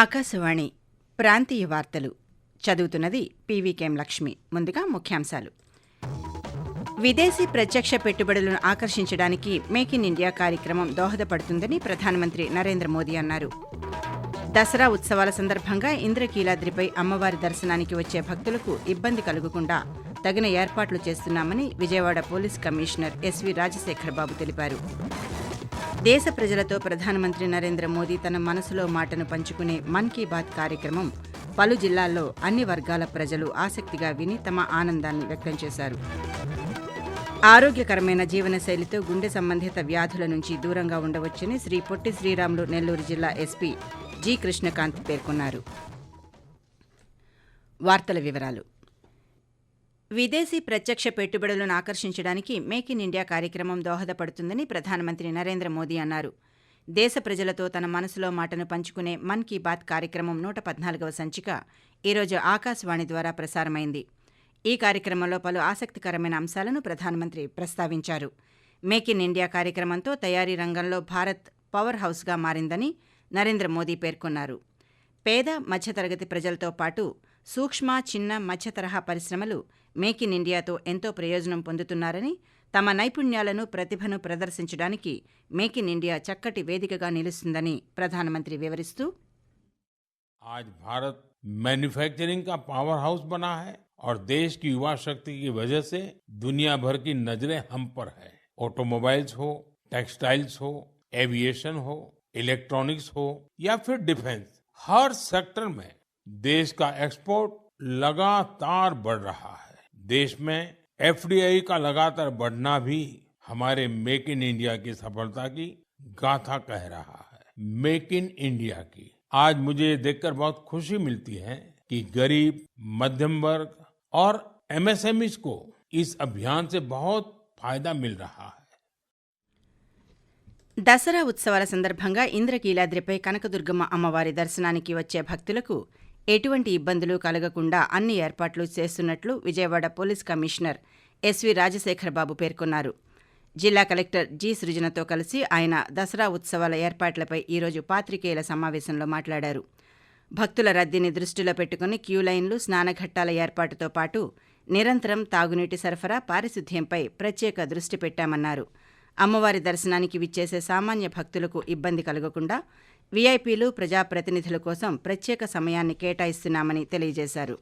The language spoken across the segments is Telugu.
ఆకాశవాణి ప్రాంతీయ వార్తలు. చదువుతున్నది పీవీకేఎం లక్ష్మి. ముందుగా ముఖ్యాంశాలు. విదేశీ ప్రత్యక్ష పెట్టుబడులను ఆకర్షించడానికి మేక్ ఇన్ ఇండియా కార్యక్రమం దోహదపడుతుందని ప్రధానమంత్రి నరేంద్ర మోదీ అన్నారు. దసరా ఉత్సవాల సందర్భంగా ఇంద్రకీలాద్రిపై అమ్మవారి దర్శనానికి వచ్చే భక్తులకు ఇబ్బంది కలుగకుండా తగిన ఏర్పాట్లు చేస్తున్నామని Vijayawada police commissioner S V Rajasekhar Babu తెలిపారు. దేశ ప్రజలతో ప్రధానమంత్రి నరేంద్ర మోదీ తన మనసులో మాటను పంచుకునే మన్ కీ బాత్ కార్యక్రమం పలు జిల్లాల్లో అన్ని వర్గాల ప్రజలు ఆసక్తిగా విని తమ ఆనందాన్ని వ్యక్తం చేశారు. ఆరోగ్యకరమైన జీవనశైలితో గుండె సంబంధిత వ్యాధుల నుంచి దూరంగా ఉండవచ్చని శ్రీ పొట్టి శ్రీరాములు నెల్లూరు జిల్లా ఎస్పీ జి కృష్ణకాంత్ పేర్కొన్నారు. వార్తల వివరాలు. విదేశీ ప్రత్యక్ష పెట్టుబడులను ఆకర్షించడానికి మేక్ ఇన్ ఇండియా కార్యక్రమం దోహదపడుతుందని ప్రధానమంత్రి నరేంద్ర మోదీ అన్నారు. దేశ ప్రజలతో తన మనసులో మాటను పంచుకునే మన్ కీ బాత్ కార్యక్రమం నూట పద్నాలుగవ సంచిక ఈరోజు ఆకాశవాణి ద్వారా ప్రసారమైంది. ఈ కార్యక్రమంలో పలు ఆసక్తికరమైన అంశాలను ప్రధానమంత్రి ప్రస్తావించారు. మేక్ ఇన్ ఇండియా కార్యక్రమంతో తయారీ రంగంలో భారత్ పవర్ హౌస్గా మారిందని నరేంద్ర మోదీ పేర్కొన్నారు. పేద మధ్యతరగతి ప్రజలతో పాటు సూక్ష్మ చిన్న మధ్య తరహా పరిశ్రమలు మేక్ ఇన్ ఇండియాతో ఎంతో ప్రయోజనం పొందుతున్నారని తమ నైపుణ్యాలను ప్రతిభను ప్రదర్శించడానికి మేక్ ఇన్ ఇండియా చక్కటి వేదికగా నిలుస్తుందని ప్రధానమంత్రి వివరిస్తూ आज भारत मैन्युफैक्चरिंग का पावर हाउस बना है और देश की युवा शक्ति की वजह से दुनिया भर की नजरें हम पर है ऑटोमोबाइल्स हो टेक्सटाइल्स हो एविएशन हो इलेक्ट्रॉनिक्स हो या फिर डिफेंस हर सेक्टर में देश का एक्सपोर्ट लगातार बढ़ रहा है देश में एफडीआई का लगातार बढ़ना भी हमारे मेक इन इंडिया की सफलता की गाथा कह रहा है मेक इन इंडिया की आज मुझे ये देखकर बहुत खुशी मिलती है कि गरीब मध्यम वर्ग और एमएसएमईज को इस अभियान से बहुत फायदा मिल रहा है దసరా ఉత్సవాల సందర్భంగా ఇంద్రకీలాద్రిపై కనకదుర్గమ్మ అమ్మవారి దర్శనానికి వచ్చే భక్తులకు ఎటువంటి ఇబ్బందులు కలగకుండా అన్ని ఏర్పాట్లు చేస్తున్నట్లు Vijayawada police commissioner S V Rajasekhar Babu పేర్కొన్నారు. జిల్లా కలెక్టర్ జి సృజనతో కలిసి ఆయన దసరా ఉత్సవాల ఏర్పాట్లపై ఈరోజు పాత్రికేయుల సమావేశంలో మాట్లాడారు. భక్తుల రద్దీని దృష్టిలో పెట్టుకుని క్యూ లైన్లు స్నానఘట్టాల ఏర్పాటుతో పాటు నిరంతరం తాగునీటి సరఫరా పారిశుద్ధ్యంపై ప్రత్యేక దృష్టి పెట్టామన్నారు. అమ్మవారి దర్శనానికి విచ్చేసే సామాన్య భక్తులకు ఇబ్బంది కలగకుండా వీఐపీలు ప్రజాప్రతినిధుల కోసం ప్రత్యేక సమయాన్ని కేటాయిస్తున్నామని తెలియజేశారు.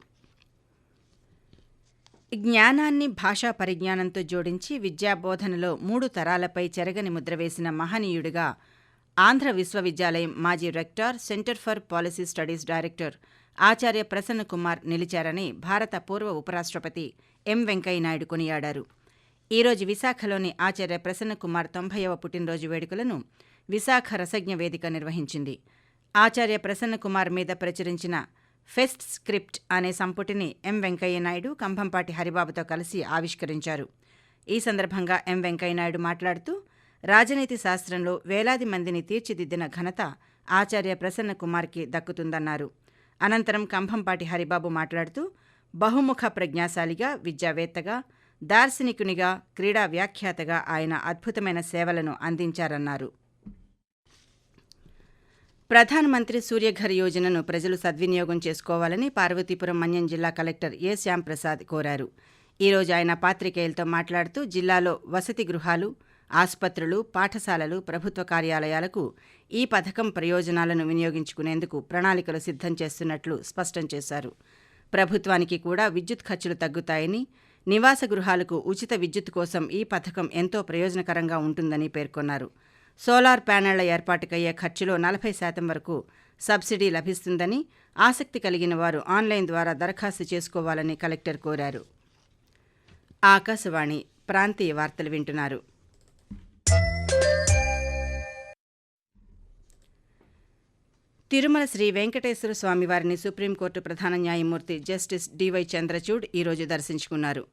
జ్ఞానాన్ని భాషా పరిజ్ఞానంతో జోడించి విద్యాబోధనలో మూడు తరాలపై చెరగని ముద్ర వేసిన మహనీయుడిగా ఆంధ్ర విశ్వవిద్యాలయం మాజీ rector centre for policy studies director ఆచార్య ప్రసన్న కుమార్ నిలిచారని భారత పూర్వ ఉపరాష్ట్రపతి ఎం వెంకయ్యనాయుడు కొనియాడారు. ఈరోజు విశాఖలోని ఆచార్య ప్రసన్న కుమార్ తొంభైవ పుట్టినరోజు వేడుకలను విశాఖ రసజ్ఞ వేదిక నిర్వహించింది. ఆచార్య ప్రసన్న కుమార్ మీద ప్రచురించిన ఫెస్ట్ స్క్రిప్ట్ అనే సంపుటిని ఎం వెంకయ్యనాయుడు కంభంపాటి హరిబాబుతో కలిసి ఆవిష్కరించారు. ఈ సందర్భంగా ఎం వెంకయ్యనాయుడు మాట్లాడుతూ రాజనీతి శాస్త్రంలో వేలాది మందిని తీర్చిదిద్దిన ఘనత ఆచార్య ప్రసన్న కుమార్కి దక్కుతుందన్నారు. అనంతరం కంభంపాటి హరిబాబు మాట్లాడుతూ బహుముఖ ప్రజ్ఞాశాలిగా విద్యావేత్తగా దార్శనికునిగా క్రీడా వ్యాఖ్యాతగా ఆయన అద్భుతమైన సేవలను అందించారన్నారు. ప్రధానమంత్రి సూర్యఘర్ యోజనను ప్రజలు సద్వినియోగం చేసుకోవాలని పార్వతీపురం మన్యం జిల్లా కలెక్టర్ ఏ శ్యాంప్రసాద్ కోరారు. ఈరోజు ఆయన పాత్రికేయులతో మాట్లాడుతూ జిల్లాలో వసతి గృహాలు ఆసుపత్రులు పాఠశాలలు ప్రభుత్వ కార్యాలయాలకు ఈ పథకం ప్రయోజనాలను వినియోగించుకునేందుకు ప్రణాళికలు సిద్ధం చేస్తున్నట్లు స్పష్టం చేశారు. ప్రభుత్వానికి కూడా విద్యుత్ ఖర్చులు తగ్గుతాయని నివాస గృహాలకు ఉచిత విద్యుత్ కోసం ఈ పథకం ఎంతో ప్రయోజనకరంగా ఉంటుందని పేర్కొన్నారు. సోలార్ ప్యానెళ్ళ ఏర్పాటుకయ్యే ఖర్చులో నలభై శాతం వరకు సబ్సిడీ లభిస్తుందని ఆసక్తి కలిగిన వారు ఆన్లైన్ ద్వారా దరఖాస్తు చేసుకోవాలని కలెక్టర్ కోరారు. ఆకాశవాణి ప్రాంతీయ వార్తలు వింటున్నారు. తిరుమల శ్రీ వెంకటేశ్వర స్వామివారిని సుప్రీంకోర్టు ప్రధాన న్యాయమూర్తి జస్టిస్ డివై చంద్రచూడ్ ఈరోజు దర్శించుకున్నారు.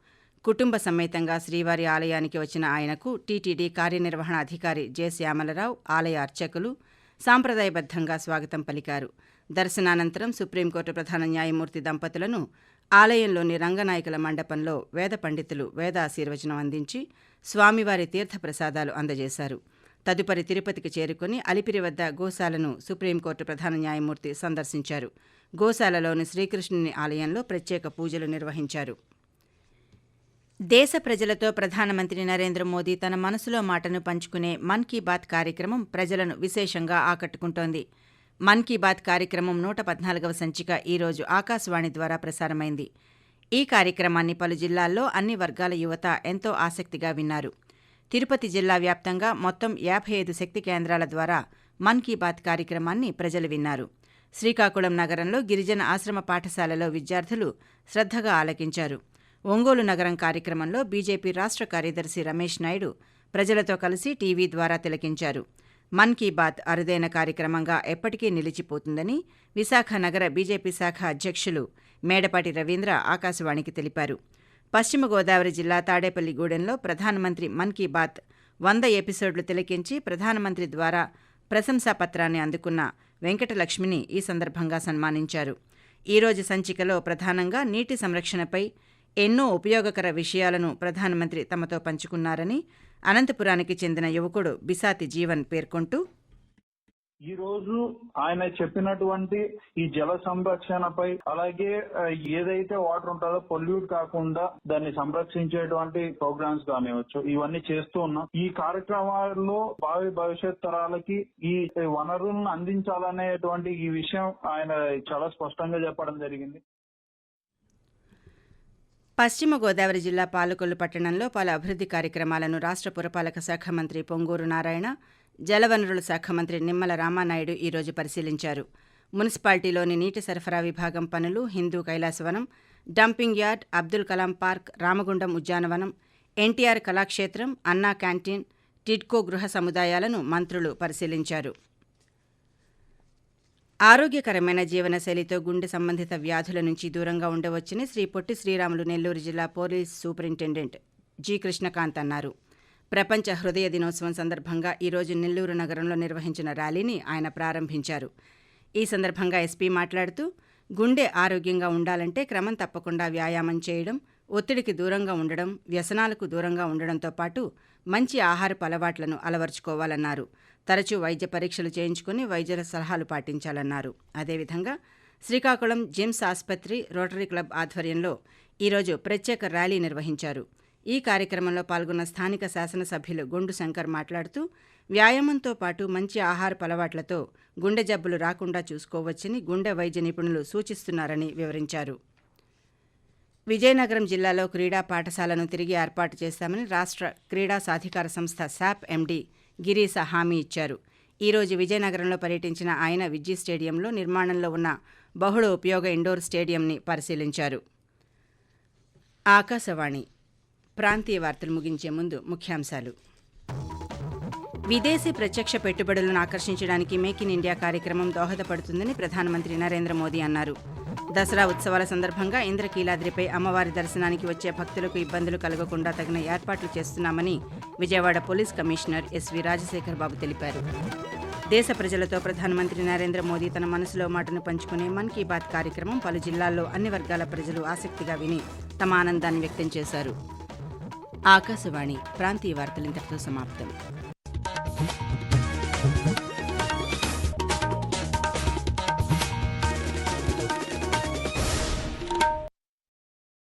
కుటుంబ సమేతంగా శ్రీవారి ఆలయానికి వచ్చిన ఆయనకు టీటీడీ కార్యనిర్వహణ అధికారి జె శ్యామలరావు ఆలయ అర్చకులు సాంప్రదాయబద్ధంగా స్వాగతం పలికారు. దర్శనానంతరం సుప్రీంకోర్టు ప్రధాన న్యాయమూర్తి దంపతులను ఆలయంలోని రంగనాయకుల మండపంలో వేద పండితులు వేదాశీర్వచనం అందించి స్వామివారి తీర్థప్రసాదాలు అందజేశారు. తదుపరి తిరుపతికి చేరుకుని అలిపిరి వద్ద గోశాలను సుప్రీంకోర్టు ప్రధాన న్యాయమూర్తి సందర్శించారు. గోశాలలోని శ్రీకృష్ణుని ఆలయంలో ప్రత్యేక పూజలు నిర్వహించారు. దేశ ప్రజలతో ప్రధానమంత్రి నరేంద్ర మోదీ తన మనసులో మాటను పంచుకునే మన్ కీ బాత్ కార్యక్రమం ప్రజలను విశేషంగా ఆకట్టుకుంటోంది. మన్ కీ బాత్ కార్యక్రమం నూట పద్నాలుగవ సంచిక ఈరోజు ఆకాశవాణి ద్వారా ప్రసారమైంది. ఈ కార్యక్రమాన్ని పలు జిల్లాల్లో అన్ని వర్గాల యువత ఎంతో ఆసక్తిగా విన్నారు. తిరుపతి జిల్లా వ్యాప్తంగా మొత్తం యాభై ఐదు శక్తి కేంద్రాల ద్వారా మన్ కీ బాత్ కార్యక్రమాన్ని ప్రజలు విన్నారు. శ్రీకాకుళం నగరంలో గిరిజన ఆశ్రమ పాఠశాలలో విద్యార్థులు శ్రద్ధగా ఆలకించారు. ఒంగోలు నగరం కార్యక్రమంలో బీజేపీ రాష్ట్ర కార్యదర్శి రమేష్ నాయుడు ప్రజలతో కలిసి టీవీ ద్వారా తిలకించారు. మన్ కీ బాత్ అరుదైన కార్యక్రమంగా ఎప్పటికీ నిలిచిపోతుందని విశాఖ నగర బీజేపీ శాఖ అధ్యక్షులు మేడపాటి రవీంద్ర ఆకాశవాణికి తెలిపారు. పశ్చిమ గోదావరి జిల్లా తాడేపల్లిగూడెంలో ప్రధానమంత్రి మన్ కీ బాత్ వంద ఎపిసోడ్లు తిలకించి ప్రధానమంత్రి ద్వారా ప్రశంసాపత్రాన్ని అందుకున్న వెంకటలక్ష్మిని ఈ సందర్భంగా సన్మానించారు. ఈరోజు సంచికలో ప్రధానంగా నీటి సంరక్షణపై ఎన్నో ఉపయోగకర విషయాలను ప్రధానమంత్రి తమతో పంచుకున్నారని అనంతపురానికి చెందిన యువకుడు బిసాతి జీవన్ పేర్కొంటూ ఈ రోజు ఆయన చెప్పినటువంటి ఈ జల సంరక్షణపై అలాగే ఏదైతే వాటర్ ఉంటుందో పొల్యూట్ కాకుండా దాన్ని సంరక్షించేటువంటి ప్రోగ్రామ్స్ కానివచ్చు ఇవన్నీ చేస్తూ ఉన్నాం. ఈ కార్యక్రమాల్లో భావి భవిష్యత్ తరాలకి ఈ వనరులను అందించాలనేటువంటి ఈ విషయం ఆయన చాలా స్పష్టంగా చెప్పడం జరిగింది. పశ్చిమ గోదావరి జిల్లా పాలకొల్లు పట్టణంలో పలు అభివృద్ధి కార్యక్రమాలను రాష్ట్ర పురపాలక శాఖ మంత్రి పొంగూరు నారాయణ జలవనరుల శాఖ మంత్రి నిమ్మల రామానాయుడు ఈరోజు పరిశీలించారు. మున్సిపాలిటీలోని నీటి సరఫరా విభాగం పనులు Hindu Kailasavanam dumping yard Abdul Kalam park Ramagundam ఉద్యానవనం ఎన్టీఆర్ కళాక్షేత్రం అన్నా క్యాంటీన్ టిడ్కో గృహ సముదాయాలను మంత్రులు పరిశీలించారు. ఆరోగ్యకరమైన జీవనశైలితో గుండె సంబంధిత వ్యాధుల నుంచి దూరంగా ఉండవచ్చని శ్రీ పొట్టి శ్రీరాములు నెల్లూరు జిల్లా పోలీస్ సూపరింటెండెంట్ జి కృష్ణకాంత్ అన్నారు. ప్రపంచ హృదయ దినోత్సవం సందర్భంగా ఈరోజు నెల్లూరు నగరంలో నిర్వహించిన ర్యాలీని ఆయన ప్రారంభించారు. ఈ సందర్భంగా ఎస్పీ మాట్లాడుతూ గుండె ఆరోగ్యంగా ఉండాలంటే క్రమం తప్పకుండా వ్యాయామం చేయడం ఒత్తిడికి దూరంగా ఉండడం వ్యసనాలకు దూరంగా ఉండడంతో పాటు మంచి ఆహారపు అలవాట్లను అలవర్చుకోవాలన్నారు. తరచూ వైద్య పరీక్షలు చేయించుకుని వైద్యుల సలహాలు పాటించాలన్నారు. అదేవిధంగా శ్రీకాకుళం జిమ్స్ ఆసుపత్రి రోటరీ క్లబ్ ఆధ్వర్యంలో ఈరోజు ప్రత్యేక ర్యాలీ నిర్వహించారు. ఈ కార్యక్రమంలో పాల్గొన్న స్థానిక శాసనసభ్యులు గుండు శంకర్ మాట్లాడుతూ వ్యాయామంతో పాటు మంచి ఆహార అలవాట్లతో గుండె జబ్బులు రాకుండా చూసుకోవచ్చని గుండె వైద్య నిపుణులు సూచిస్తున్నారని వివరించారు. విజయనగరం జిల్లాలో క్రీడా పాఠశాలను తిరిగి ఏర్పాటు చేస్తామని రాష్ట్ర క్రీడా సాధికార సంస్థ శాప్ ఎండీ గిరీశ హామీ ఇచ్చారు. ఈరోజు విజయనగరంలో పర్యటించిన ఆయన విజ్జి స్టేడియంలో నిర్మాణంలో ఉన్న బహుళ ఉపయోగ ఇండోర్ స్టేడియంని పరిశీలించారు. ఆకాశవాణి. ప్రాంతీయ వార్తలు ముగించే ముందు ముఖ్యాంశాలు. విదేశీ ప్రత్యక్ష పెట్టుబడులను ఆకర్షించడానికి మేక్ ఇన్ ఇండియా కార్యక్రమం దోహదపడుతుందని ప్రధానమంత్రి నరేంద్ర మోదీ అన్నారు. దసరా ఉత్సవాల సందర్భంగా ఇంద్రకీలాద్రిపై అమ్మవారి దర్శనానికి వచ్చే భక్తులకు ఇబ్బందులు కలగకుండా తగిన ఏర్పాట్లు చేస్తున్నామని Vijayawada police commissioner S V Rajasekhar Babu తెలిపారు. దేశ ప్రజలతో ప్రధానమంత్రి నరేంద్ర మోదీ తన మనసులో మాటను పంచుకునే మన్ కీ బాత్ కార్యక్రమం పలు జిల్లాల్లో అన్ని వర్గాల ప్రజలు ఆసక్తిగా విని తమ ఆనందాన్ని వ్యక్తం చేశారు. ఆకాశవాణి ప్రాంతీయ వార్తలు ఇంతటితో సమాప్తం.